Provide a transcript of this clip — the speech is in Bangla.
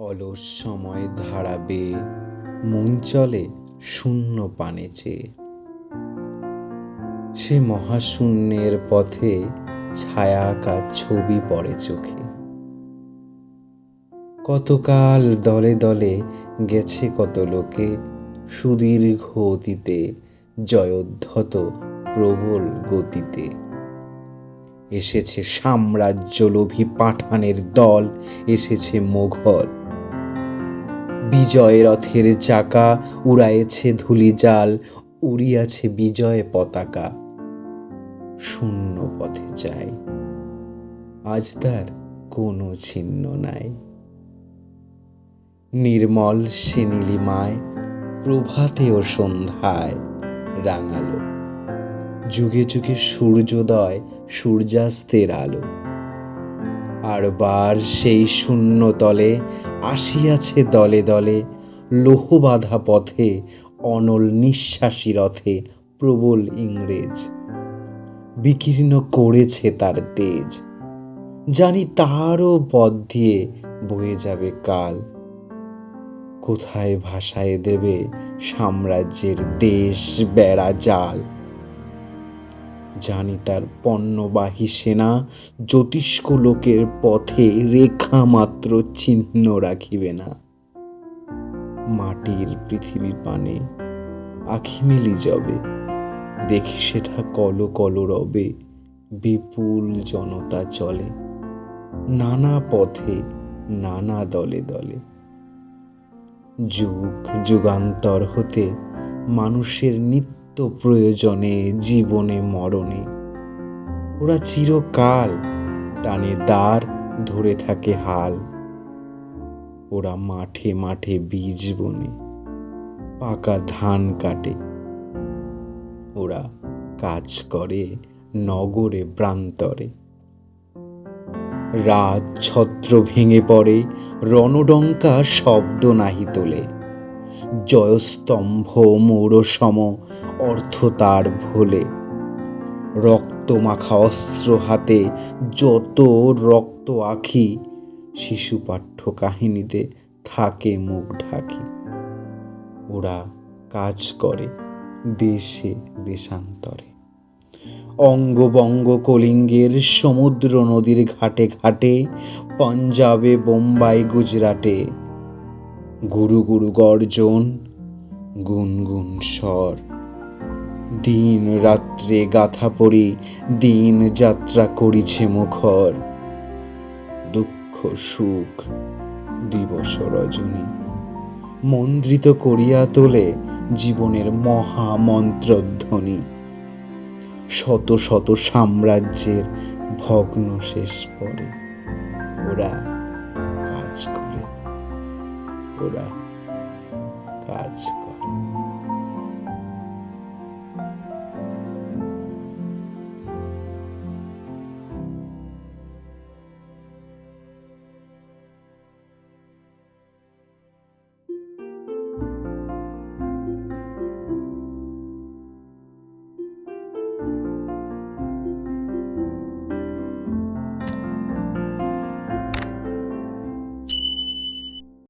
অলস সময় ধারাবে, মন চলে শূন্য পানে চেয়ে সে মহাশূন্যের পথে ছায়া আঁকা ছবি পড়ে চোখে। কতকাল দলে দলে গেছে কত লোকে, সুদীর্ঘ অতীতে জয়োদ্ধত প্রবল গতিতে। এসেছে সাম্রাজ্যলোভী পাঠানের দল, এসেছে মোঘল বিজয় রথের চাকা উড়ায়েছে ধুলি জাল, উড়িয়াছে বিজয় পতাকা। শূন্য পথে যায় আজ তার কোনো চিহ্ন নাই। নির্মল সে নীলিমায়, প্রভাতে ও সন্ধ্যায় রাঙালো। যুগে যুগে সূর্যোদয় সূর্যাস্তের আলো। আর বার সেই শূন্য তলে আসিয়াছে দলে দলে লোহবাধা পথে, অনল নিঃশ্বাসী রথে প্রবল ইংরেজ। বিকীর্ণ করেছে তার তেজ। জানি তারও পথ দিয়ে বয়ে যাবে কাল। কোথায় ভাসায় দেবে সাম্রাজ্যের দেশ বেড়া জাল? জানি তার পণ্যবাহী সেনা জ্যোতিষ্ক লোকের পথে রেখা মাত্র চিহ্ন রাখিবে না। মাটির পৃথিবী পানে আখি মেলি যাবে, দেখি সেথা কল কল রবে, বিপুল জনতা চলে, নানা পথে নানা দলে দলে। যুগ যুগান্তর হতে মানুষের নিত্য প্রয়োজনে, জীবনে, মরণে। ওরা চিরকাল টানে দ্বার ধরে থাকে হাল। ওরা মাঠে মাঠে বীজ বনে, পাকা ধান কাটে। ওরা কাজ করে নগরে, প্রান্তরে। রাত ছত্র ভেঙে পড়ে রণডঙ্কা শব্দ নাহি তোলে। জয়স্তম্ভ, মৌরসম অর্থ তার ভোলে। রক্ত মাখা অস্ত্র হাতে যত রক্ত আখি, শিশু পাঠ্য কাহিনীতে থাকে মুখ ঢাকি। ওরা কাজ করে দেশে দেশান্তরে। অঙ্গবঙ্গ কলিঙ্গের সমুদ্র নদীর ঘাটে ঘাটে, পাঞ্জাবে বোম্বাই গুজরাটে। গুরু গুরু গর্জন, গুনগুন স্বর। দিন রাত্রে গাথা পড়ি, দিন যাত্রা করিছে মুখর। দুঃখ, সুখ, দিবস রজনী। মন্দ্রিত করিয়া তোলে জীবনের মহামন্ত্রধ্বনি শত শত সাম্রাজ্যের ভগ্ন শেষ পরে ওরা কাজ করে, ওরা কাজ